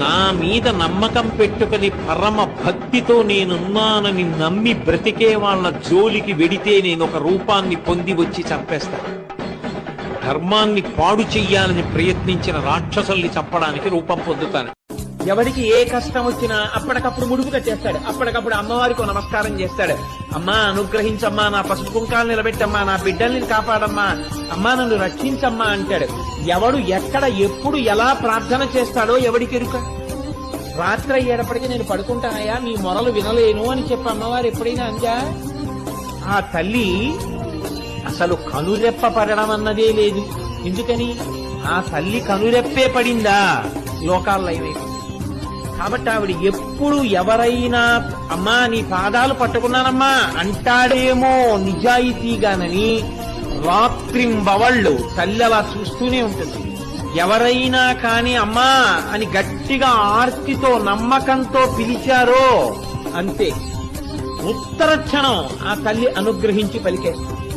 నా మీద నమ్మకం పెట్టుకుని పరమ భక్తితో నేనున్నానని నమ్మి బ్రతికే వాళ్ళ జోలికి వెడితే నేను ఒక రూపాన్ని పొంది వచ్చి చంపేస్తా. ధర్మాన్ని పాడు చెయ్యాలని ప్రయత్నించిన రాక్షసుల్ని చంపడానికి రూపం పొందుతాను. ఎవరికి ఏ కష్టం వచ్చినా అప్పటికప్పుడు ముడుపు కట్టేస్తాడు. అప్పటికప్పుడు అమ్మవారికి నమస్కారం చేస్తాడు. అమ్మా అనుగ్రహించమ్మా నా పసుపు కుంకాలు నిలబెట్టమ్మా నా బిడ్డల్ని కాపాడమ్మా అమ్మా నన్ను రక్షించమ్మా అంటాడు. ఎవడు ఎక్కడ ఎప్పుడు ఎలా ప్రార్థన చేస్తాడో ఎవడికి ఎరుక? రాత్రి అయ్యేటప్పటికి నేను పడుకుంటానయ్యా మీ మొరలు వినలేను అని చెప్పి అమ్మవారు ఎప్పుడైనా అందా? ఆ తల్లి అసలు కనురెప్ప పడడం అన్నదే లేదు. ఎందుకని? ఆ తల్లి కనురెప్పే పడిందా? లోకాల్లో అయిపోయింది కాబట్టి ఆవిడ ఎప్పుడు ఎవరైనా అమ్మా నీ పాదాలు పట్టుకున్నానమ్మా అంటాడేమో నిజాయితీగానని రాత్రింబవళ్ళు తల్లి అలా చూస్తూనే ఉంటుంది. ఎవరైనా కాని అమ్మా అని గట్టిగా ఆర్తితో నమ్మకంతో పిలిచారో అంతే. ఉత్తర క్షణం ఆ తల్లి అనుగ్రహించి పలికేస్తుంది.